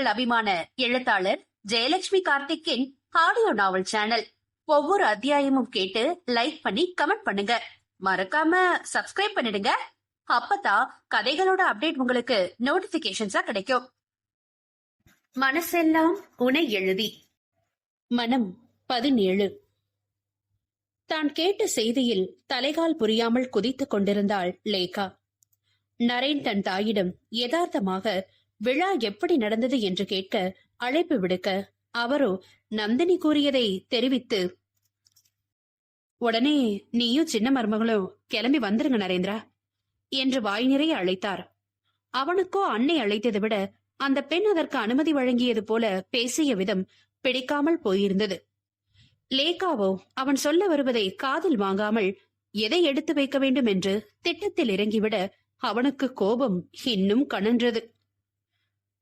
உங்கள் அபிமான எழுத்தாளர் ஜெயலட்சுமி கார்த்திக்கின் ஆடியோ நாவல் சேனல் ஒவ்வொரு அத்தியாயமும் கேட்டு லைக் பண்ணி கமெண்ட் பண்ணுங்க. மறக்காம சப்ஸ்கிரைப் பண்ணிடுங்க. அப்பதான் கதைகளோட அப்டேட் உங்களுக்கு நோட்டிபிகேஷன்ஸா கிடைக்கும். மனசெல்லாம் உனை எழுதி. மனம் பதினேழு. தான் கேட்ட செய்தியில் தலைகால் புரியாமல் குதித்துக் கொண்டிருந்தாள் லேகா. நரேன் தன் தாயிடம் யதார்த்தமாக விழா எப்படி நடந்தது என்று கேட்க அழைப்பு விடுக்க அவரோ நந்தினி கூறியதை தெரிவித்து உடனே நீயும் சின்ன மருமகளும் கிளம்பி வந்துருங்க நரேந்திரா என்று வாய் நிறைய அழைத்தார். அவனுக்கோ அன்னை அழைத்ததை விட அந்த பெண் அதற்கு அனுமதி வழங்கியது போல பேசிய விதம் பிடிக்காமல் போயிருந்தது. லேகாவோ அவன் சொல்ல வருவதை காதில் வாங்காமல் எதை எடுத்து வைக்க வேண்டும்? என்று திட்டத்தில் இறங்கிவிட அவனுக்கு கோபம் இன்னும் கனன்றது.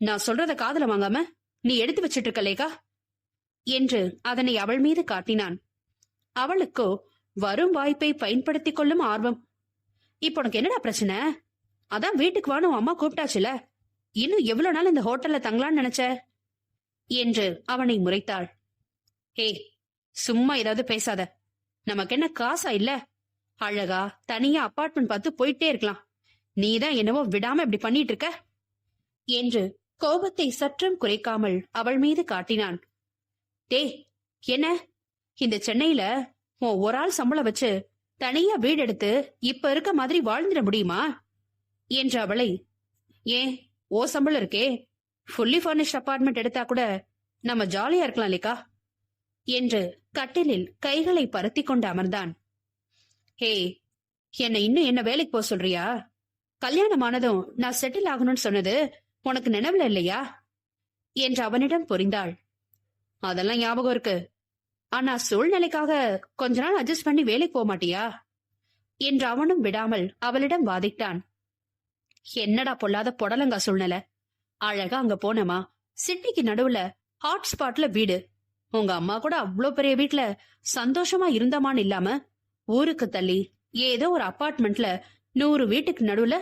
நான் சொல்றத காதல வாங்காம நீ எடுத்து வச்சிட்டு இருக்கலேகா என்று அதனை அவள் மீது காட்டினான். அவளுக்கோ வரும் வாய்ப்பை பயன்படுத்திக் கொள்ளும் ஆர்வம். இப்ப உனக்கு என்னடா பிரச்சனை? அதான் வீட்டுக்கு வானும் அம்மா கூப்பிட்டாச்சுல. இன்னும் எவ்வளவு நாள் இந்த ஹோட்டல்ல தங்கலான்னு நினைச்ச? என்று அவனை முறைத்தாள். ஹே சும்மா ஏதாவது பேசாத. நமக்கு என்ன காசா இல்ல? அழகா தனியா அப்பார்ட்மெண்ட் பார்த்து போயிட்டே இருக்கலாம். நீதான் என்னவோ விடாம இப்படி பண்ணிட்டு இருக்க? என்று கோபத்தை சற்றும் குறைக்காமல் அவள் மீது காட்டினான். டே என்ன? இந்த சென்னையில உன் ஒரு ஆள் சம்பளம் வச்சு தனியா வீடு எடுத்து இப்ப இருக்க மாதிரி வாழ்ந்துட முடியுமா? என்ற அவளை ஏன்? ஓ சம்பளம் இருக்கே. ஃபுல்லி ஃபர்னிஷ்ட் அபார்ட்மெண்ட் எடுத்தா கூட நம்ம ஜாலியா இருக்கலாம் லேக்கா என்று கட்டிலில் கைகளை பருத்தி கொண்டு அமர்ந்தான். ஹே என்னை இன்னும் என்ன வேலைக்கு போக சொல்றியா? கல்யாணம் ஆனதும் நான் செட்டில் ஆகணும்னு சொன்னது உனக்கு நினைவுல இல்லையா? என்று அவனிடம் புரிந்தாள். அதெல்லாம் ஞாபகம் இருக்கு. ஆனா சூழ்நிலைக்காக கொஞ்ச நாள் அட்ஜஸ்ட் பண்ணி வேலைக்கு போக மாட்டியா? என்று அவனும் விடாமல் அவளிடம் வாதிட்டான். என்னடா பொல்லாத பொடலங்கா சூழ்நிலை? அழகா அங்க போனமா சிட்டிக்கு நடுவுல ஹாட் ஸ்பாட்ல வீடு. உங்க அம்மா கூட அவ்ளோ பெரிய வீட்ல சந்தோஷமா இருந்தமான்னு இல்லாம ஊருக்கு தள்ளி ஏதோ ஒரு அப்பார்ட்மெண்ட்ல நூறு வீட்டுக்கு நடுவுல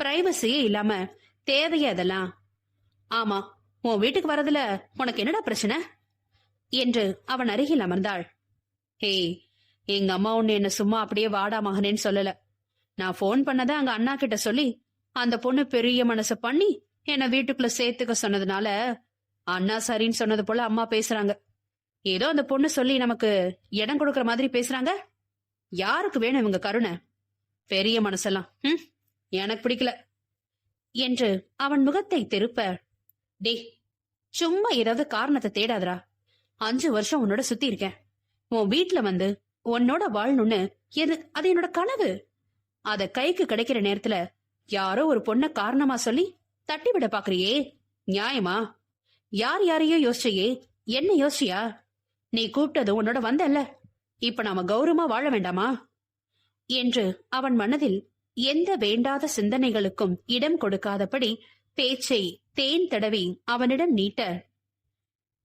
பிரைவசியே இல்லாம தேவையா அதெல்லாம் ஆமா உன் வீட்டுக்கு வரதுல உனக்கு என்னடா பிரச்சனை? என்று அவன் அருகில் அமர்ந்தாள். ஹேய் எங்க அம்மா ஒண்ணு என்ன சும்மா அப்படியே வாடா மகனேன்னு சொல்லல. நான் ஃபோன் பண்ணத அங்க அண்ணா கிட்ட சொல்லி அந்த பொண்ணு பெரிய மனசு பண்ணி என்ன வீட்டுக்குள்ள சேர்த்துக்க சொன்னதுனால அண்ணா சரின்னு சொன்னது போல அம்மா பேசுறாங்க. ஏதோ அந்த பொண்ணு சொல்லி நமக்கு இடம் கொடுக்கற மாதிரி பேசுறாங்க. யாருக்கு வேணும் இவங்க கருணை? பெரிய மனசெல்லாம். ம் எனக்கு பிடிக்கல. என்று அவன் முகத்தை திருப்ப டே சும்மா ஏதாவது காரணத்தை தேடாதடா. அஞ்சு வருஷம் உன்னோட சுத்தி இருக்கேன். உன் வீட்டுல வந்து உன்னோட வாழணும்னு எது அது என்னோட கனவு. அத கைக்கு கிடைக்கிற நேரத்துல யாரோ ஒரு பொண்ண காரணமா சொல்லி தட்டி விட பாக்குறியே. நியாயமா? யார் யாரையோ யோசிச்சையே. என்ன யோசிச்சியா? நீ கூப்பிட்டது உன்னோட வந்தல்ல. இப்ப நாம கௌரவமா வாழ வேண்டாமா? என்று அவன் மனதில் எந்த வேண்டாத சிந்தனைகளுக்கும் இடம் கொடுக்காதபடி பேச்சை தேன் தடவி அவனிடம் நீட்ட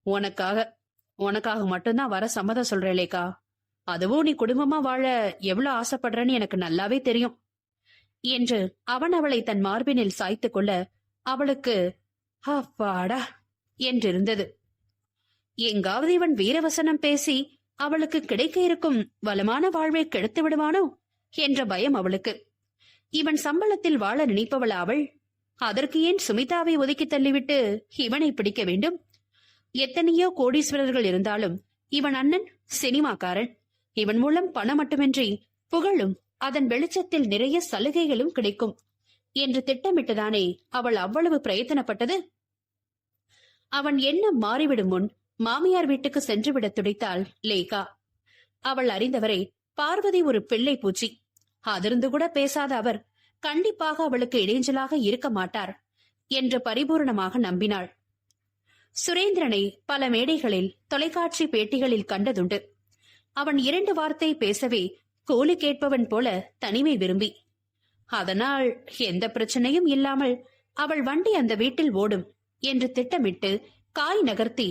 உனக்காக உனக்காக மட்டும்தான் வர சம்மதம் சொல்றேலேக்கா அதுவும் நீ குடும்பமா வாழ எவ்வளவு ஆசைப்படுறன்னு எனக்கு நல்லாவே தெரியும். என்று அவன் அவளை தன் மார்பினில் சாய்த்து கொள்ள அவளுக்கு அப்பாடா என்றிருந்தது. எங்காவது இவன் வீரவசனம் பேசி அவளுக்கு கிடைக்க இருக்கும் வளமான வாழ்வை கெடுத்து விடுவானோ? என்ற பயம் அவளுக்கு. இவன் சம்பளத்தில் வாழ நினைப்பவள் அவள் அதற்கு ஏன் சுமிதாவை ஒதுக்கி தள்ளிவிட்டு இவனை பிடிக்க வேண்டும்? எத்தனையோ கோடீஸ்வரர்கள் இருந்தாலும் இவன் அண்ணன் சினிமாக்காரன். இவன் மூலம் பணம் மட்டுமின்றி புகழும் அதன் வெளிச்சத்தில் நிறைய சலுகைகளும் கிடைக்கும். என்று திட்டமிட்டுதானே அவள் அவ்வளவு பிரயத்தனப்பட்டது? அவன் எண்ணம் மாறிவிடும் முன் மாமியார் வீட்டுக்கு சென்றுவிட துடித்தாள் லேகா. அவள் அறிந்தவரை பார்வதி ஒரு பிள்ளை பூச்சி. அதிர்ந்து கூட பேசாத அவர் கண்டிப்பாக அவளுக்கு இடைஞ்சலாக இருக்க மாட்டார் என்று பரிபூரணமாக நம்பினாள். சுரேந்திரனை பல மேடைகளில் தொலைக்காட்சி பேட்டிகளில் கண்டதுண்டு. அவன் இரண்டு வார்த்தை பேசவே கூலி கேட்பவன் போல தனிமை விரும்பி. அதனால் எந்த பிரச்சனையும் இல்லாமல் அவள் வண்டி அந்த வீட்டில் ஓடும் என்று திட்டமிட்டு காய் நகர்த்தி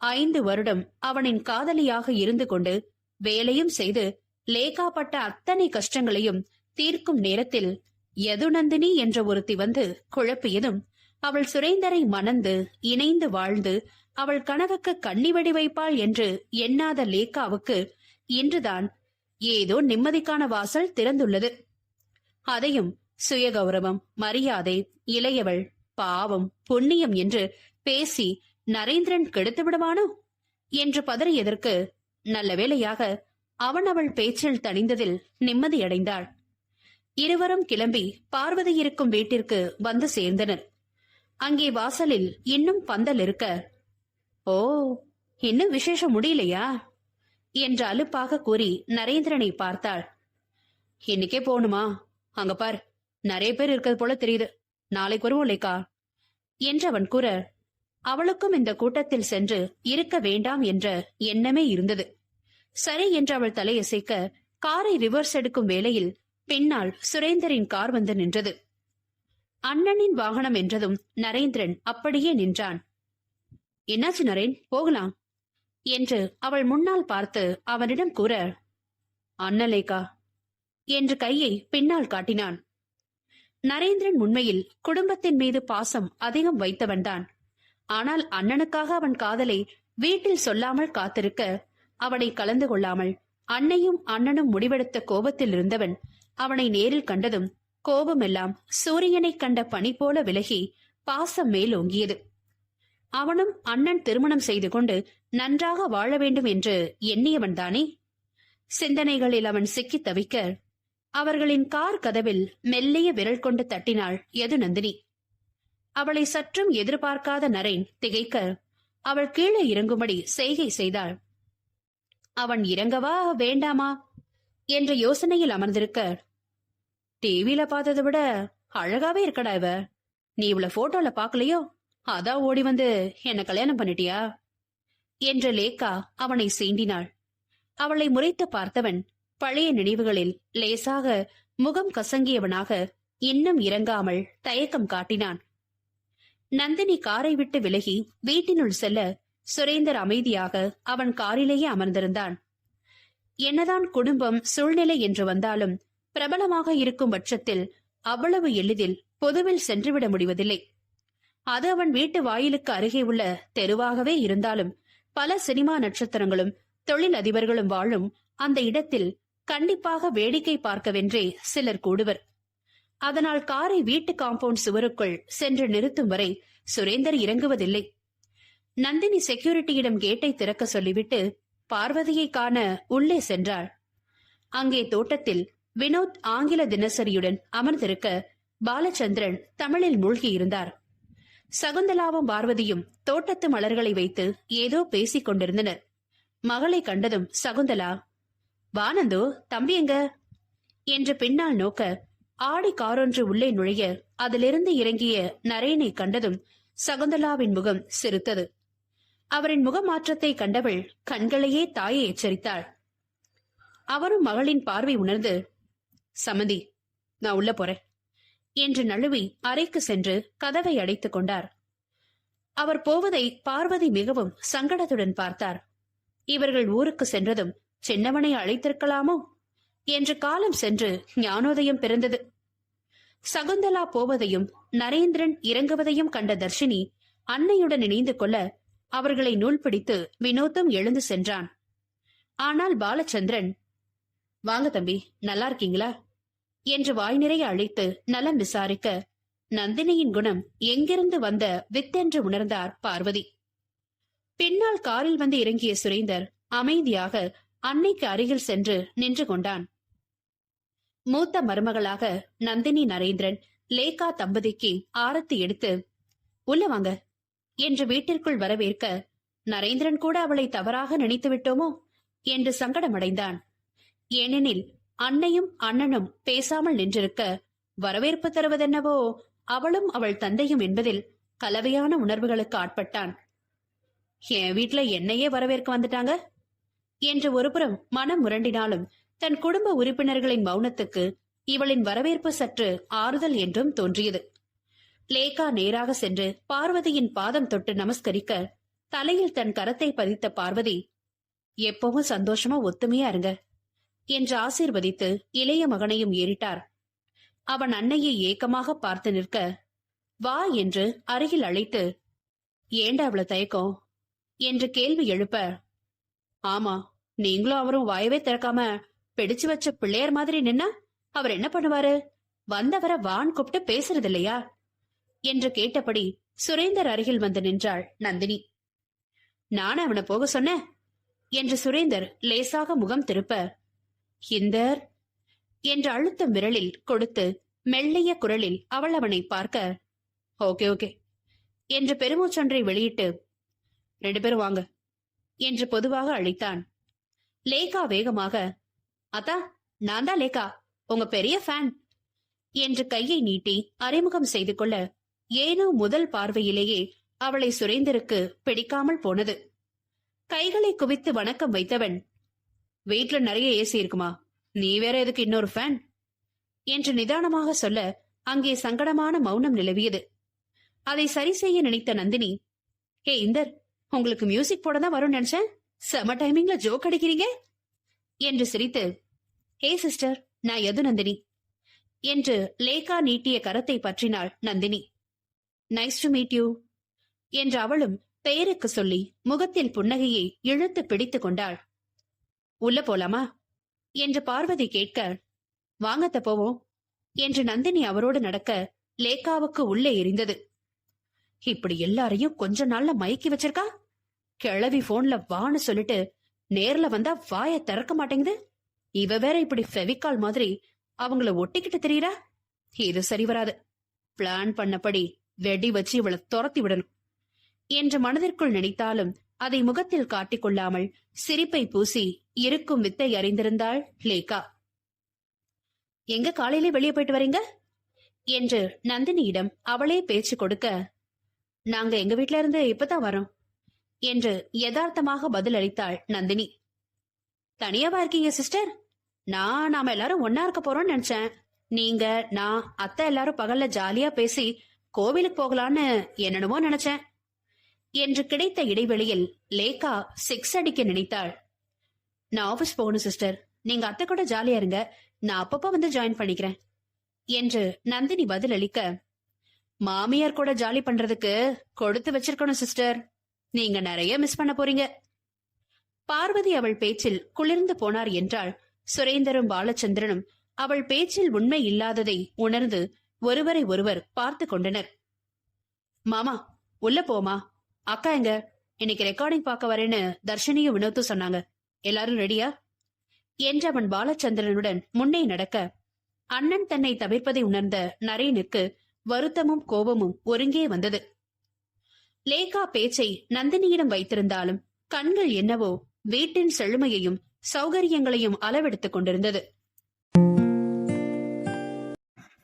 ஐந்து வருடம் அவனின் காதலியாக இருந்து கொண்டு வேலையும் செய்து லேகாப்பட்ட அத்தனை கஷ்டங்களையும் தீர்க்கும் நேரத்தில் யதுநந்தினி என்ற ஒருத்தி வந்து குழப்பியதும் அவள் சுரேந்தரை மணந்து இணைந்து வாழ்ந்து அவள் கனவுக்கு கண்ணி வெடி வைப்பாள் என்று எண்ணாத லேக்காவுக்கு இன்றுதான் ஏதோ நிம்மதிக்கான வாசல் திறந்துள்ளது. அதையும் சுயகௌரவம் மரியாதை இளையவள் பாவம் புண்ணியம் என்று பேசி நரேந்திரன் கெடுத்து விடுவானோ? என்று பதறியதற்கு நல்ல வேளையாக அவன் அவள் பேச்சில் தணிந்ததில் நிம்மதியடைந்தாள். இருவரும் கிளம்பி பார்வதி இருக்கும் வீட்டிற்கு வந்து சேர்ந்தனர். அங்கே வாசலில் இன்னும் பந்தல் இருக்க ஓ இன்னும் விசேஷம் முடியலையா? என்று அலுப்பாக கூறி நரேந்திரனை பார்த்தாள். இன்னைக்கே போகணுமா? அங்க பார் நிறைய பேர் இருக்கிறது போல தெரியுது. நாளைக்கு வருவோம் லேக்கா என்றவன் கூற அவளுக்கும் இந்த கூட்டத்தில் சென்று இருக்க வேண்டாம் என்ற எண்ணமே இருந்தது. சரி என்று அவள் தலையசைக்க காரை ரிவர்ஸ் எடுக்கும் வேளையில் பின்னால் சுரேந்தரின் கார் வந்து நின்றது. அண்ணனின் வாகனம் என்றதும் நரேந்திரன் அப்படியே நின்றான். என்னாச்சு நரேன்? போகலாம். என்று அவள் முன்னால் பார்த்து அவனிடம் கூற அண்ணலேகா என்று கையை பின்னால் காட்டினான். நரேந்திரன் உண்மையில் குடும்பத்தின் மீது பாசம் அதிகம் வைத்தவன்தான் ஆனால் அண்ணனுக்காக அவன் காதலை வீட்டில் சொல்லாமல் காத்திருக்க அவனை கலந்து கொள்ளாமல் அன்னையும் அண்ணனும் முடிவெடுத்த கோபத்தில் இருந்தவன் அவனை நேரில் கண்டதும் கோபமெல்லாம் சூரியனை கண்ட பனி போல விலகி பாசம் மேலோங்கியது. அவனும் அண்ணன் திருமணம் செய்து கொண்டு நன்றாக வாழ வேண்டும் என்று எண்ணியவன்தானே சிந்தனைகளில் அவன் சிக்கித் தவிக்க அவர்களின் கார் கதவில் மெல்லிய விரல் கொண்டு தட்டினாள் எது நந்தினி. அவளை சற்றும் எதிர்பார்க்காத நரேன் திகைக்க அவள் கீழே இறங்கும்படி செய்கை செய்தாள். அவன் இறங்கவா வேண்டாமா? என்ற யோசனையில் அமர்ந்திருக்க டிவில பார்த்ததை விட அழகாவே இருக்கடா இவ. நீ இவள போட்டோல பாக்கலையோ அதான் ஓடி வந்து என்ன கல்யாணம் பண்ணிட்டியா? என்ற லேக்கா அவனை சீண்டினாள். அவளை முறைத்து பார்த்தவன் பழைய நினைவுகளில் லேசாக முகம் கசங்கியவனாக இன்னும் இறங்காமல் தயக்கம் காட்டினான். நந்தினி காரை விட்டு விலகி வீட்டினுள் செல்ல சுரேந்தர் அமைதியாக அவன் காரிலேயே அமர்ந்திருந்தான். என்னதான் குடும்பம் சூழ்நிலை என்று வந்தாலும் பிரபலமாக இருக்கும் பட்சத்தில் அவ்வளவு எளிதில் பொதுவில் சென்றுவிட முடிவதில்லை. அது அவன் வீட்டு வாயிலுக்கு அருகே உள்ள தெருவாகவே இருந்தாலும் பல சினிமா நட்சத்திரங்களும் தொழில் அதிபர்களும் வாழும் அந்த இடத்தில் கண்டிப்பாக வேடிக்கை பார்க்கவென்றே சிலர் கூடுவர். அதனால் காரை வீட்டு காம்பவுண்ட் சுவருக்குள் சென்று நிறுத்தும் வரை சுரேந்தர் இறங்குவதில்லை. நந்தினி செக்யூரிட்டியிடம் கேட்டை திறக்க சொல்லிவிட்டு பார்வதியை காண உள்ளே சென்றாள். அங்கே தோட்டத்தில் வினோத் ஆங்கில தினசரியுடன் அமர்ந்திருக்க பாலச்சந்திரன் தமிழில் மூழ்கியிருந்தார். சகுந்தலாவும் பார்வதியும் தோட்டத்து மலர்களை வைத்து ஏதோ பேசிக் கொண்டிருந்தனர். மகளை கண்டதும் சகுந்தலா வானந்தோ தம்பி எங்க? என்று பின்னால் நோக்க ஆடி காரொன்று உள்ளே நுழைய அதிலிருந்து இறங்கிய நரேனை கண்டதும் சகுந்தலாவின் முகம் சிரித்தது. அவரின் முகமாற்றத்தை கண்டவள் கண்களையே தாயை எச்சரித்தாள். அவரும் மகளின் பார்வை உணர்ந்து சமந்தி நான் உள்ள போறேன். என்று நழுவி அறைக்கு சென்று கதவை அடைத்துக் கொண்டார். அவர் போவதை பார்வதி மிகவும் சங்கடத்துடன் பார்த்தார். இவர்கள் ஊருக்கு சென்றதும் சின்னவனை அழைத்திருக்கலாமோ? என்று காலம் சென்று ஞானோதயம் பிறந்தது. சகுந்தலா போவதையும் நரேந்திரன் இறங்குவதையும் கண்ட தர்ஷினி அன்னையுடன் இணைந்து கொள்ள அவர்களை நூல் பிடித்து வினோத்தம் எழுந்து சென்றான். ஆனால் பாலச்சந்திரன் வாங்க தம்பி நல்லா இருக்கீங்களா? என்று வாய் நிறைய அழைத்து நலம் விசாரிக்க நந்தினியின் குணம் எங்கிருந்து வந்த வித்தென்று உணர்ந்தார் பார்வதி. பின்னால் காரில் வந்து இறங்கிய சுரேந்தர் அமைதியாக அன்னைக்கு அருகில் சென்று நின்று கொண்டான். மூத்த மருமகளாக நந்தினி நரேந்திரன் லேகா தம்பதிக்கு ஆரத்தி எடுத்து உள்ள வாங்க என்று வீட்டிற்குள் வரவேற்க நரேந்திரன் கூட அவளை தவறாக நினைத்து விட்டோமோ? என்று சங்கடமடைந்தான். ஏனெனில் அன்னையும் அண்ணனும் பேசாமல் நின்றிருக்க வரவேற்பு தருவதென்னவோ அவளும் அவள் தந்தையும் என்பதில் கலவையான உணர்வுகளுக்கு ஆட்பட்டான். என் வீட்ல என்னையே வரவேற்க வந்துட்டாங்க? என்று ஒருபுறம் மனம் முரண்டினாலும் தன் குடும்ப உறுப்பினர்களின் மௌனத்துக்கு இவளின் வரவேற்பு சற்று ஆறுதல் என்றும் தோன்றியது. லேகா நேராக சென்று பார்வதியின் பாதம் தொட்டு நமஸ்கரிக்க தலையில் தன் கரத்தை பதித்த பார்வதி எப்பவும் சந்தோஷமா ஒத்துமையா இருங்க. என்று ஆசீர்வதித்து இளைய மகனையும் ஏறிட்டார். அவன் அன்னையை ஏக்கமாக பார்த்து நிற்க வா என்று அருகில் அழைத்து ஏண்டா அவள தயக்கம்? என்று கேள்வி எழுப்ப ஆமா நீங்களும் அவரும் வாயவே திறக்காம பிடிச்சு வச்ச பிள்ளையர் மாதிரி நின்னா அவர் என்ன பண்ணுவாரு? வந்தவரை வான் கூப்பிட்டு பேசுறது இல்லையா? என்று கேட்டபடி சுரேந்தர் அருகில் வந்து நின்றாள் நந்தினி. நான் அவனை போக சொன்னேன் என்று சுரேந்தர் லேசாக முகம் திருப்ப இந்தர் என்ற அழுத்தம் விரலில் கொடுத்து மெல்லிய குரலில் அவள் அவனை பார்க்க ஓகே ஓகே என்று பெருமூச்சொன்றை வெளியிட்டு ரெண்டு பேரும் வாங்க என்று பொதுவாக அழைத்தான். லேகா வேகமாக அத்தா நான் தான் லேகா உங்க பெரிய ஃபேன் என்று கையை நீட்டி அறிமுகம் செய்து கொள்ள ஏனோ முதல் பார்வையிலேயே அவளை சுரேந்தருக்கு பிடிக்காமல் போனது. கைகளை குவித்து வணக்கம் வைத்தவன் வீட்ல நிறைய ஏசி இருக்குமா? நீ வேற எதுக்கு இன்னொரு ஃபேன் என்று நிதானமாக சொல்ல அங்கே சங்கடமான மௌனம் நிலவியது. அதை சரி செய்ய நினைத்த நந்தினி ஹே இந்தர் உங்களுக்கு மியூசிக் போட தான் வரும் நினைச்சேன். செம டைமிங்ல ஜோக் அடிக்கிறீங்க. என்று சிரித்து ஹே சிஸ்டர் நான் எது நந்தினி. என்று லேகா நீட்டிய கரத்தை பற்றினாள் Nandini. Nice to meet you என்று அவளும் பெயருக்கு சொல்லி முகத்தில் புன்னகையை இழுத்து பிடித்துக் கொண்டாள் உள்ள போலாமா? என்று பார்வதி கேட்க வாங்கத்த போவோம் என்று நந்தினி அவரோடு நடக்க லேகாவுக்கு உள்ளே எரிந்தது. இப்படி எல்லாரையும் கொஞ்ச நாள்ல மயக்கி வச்சிருக்கா? கிளவி போன்ல வான்னு சொல்லிட்டு நேர்ல வந்தா வாய திறக்க மாட்டேங்குது? இவ வேற இப்படி ஃபெவிகால் மாதிரி அவங்கள ஒட்டிக்கிட்டு தெரியறா? இது சரி வராது. பிளான் பண்ணபடி வெடி வச்சு இவளை துரத்தி விடணும். என்று மனதிற்குள் நினைத்தாலும் அதை முகத்தில் காட்டிக் கொள்ளாமல் சிரிப்பை பூசி இருக்கும் வித்தை அறிந்திருந்தாள் லேகா. எங்க காலையிலே வெளியே போயிட்டு வரீங்க? என்று நந்தினியிடம் அவளே பேச்சு கொடுக்க நாங்க எங்க வீட்ல இருந்து இப்பதான் வரோம் என்று யதார்த்தமாக பதில் அளித்தாள் நந்தினி. தனியாவா இருக்கீங்க சிஸ்டர்? நான் நாம எல்லாரும் ஒன்னா இருக்க போறோம்னு நினைச்சேன். நீங்க நான் அத்தை எல்லாரும் பகல்ல ஜாலியா பேசி கோவிலுக்கு போகலான்னு என்னென்னமோ நினைச்சேன். என்று கிடைத்த இடைவெளியில் லேகா சிக்ஸ் அடிக்க நினைத்தாள். நான் ஆபீஸ் போகணும் சிஸ்டர் நீங்க அத்தை கூட ஜாலியா இருங்க. நான் அப்பப்போ வந்து ஜாயின் பண்ணிக்கிறேன். என்று நந்தினி பதில் அளிக்க மாமியார் கூட ஜாலி பண்றதுக்கு கொடுத்து வச்சிருக்கணும் சிஸ்டர் நீங்க நிறைய மிஸ் பண்ண போறீங்க. பார்வதி அவள் பேச்சில் குளிர்ந்து போனார் என்றால் சுரேந்தரும் பாலச்சந்திரனும் அவள் பேச்சில் உண்மை இல்லாததை உணர்ந்து ஒருவரை ஒருவர் பார்த்து கொண்டனர். மாமா உள்ள போமா அக்கா எங்க? இன்னைக்கு ரெக்கார்டிங் பார்க்க வரேன்னு தர்ஷினியும் வினோத்தும் சொன்னாங்க. எல்லாரும் ரெடியா என்று அவன் பாலச்சந்திரனுடன் முன்னே நடக்க அண்ணன் தன்னை தவிர்ப்பதை உணர்ந்த நரேனுக்கு வருத்தமும் கோபமும் ஒருங்கே வந்தது. லேகா பேச்சை நந்தினியிடம் வைத்திருந்தாலும் கண்கள் என்னவோ வீட்டின் செழுமையையும் சௌகரியங்களையும் அளவெடுத்துக் கொண்டிருந்தது.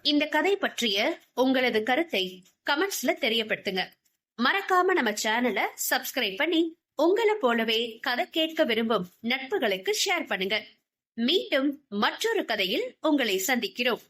இந்த கதை பற்றிய உங்களது கருத்தை கமெண்ட்ஸ்ல தெரியப்படுத்துங்க. மறக்காம நம்ம சேனலை சப்ஸ்கிரைப் பண்ணி உங்களை போலவே கதை கேட்க விரும்பும் நட்புகளுக்கு ஷேர் பண்ணுங்க. மீண்டும் மற்றொரு கதையில் உங்களை சந்திக்கிறோம்.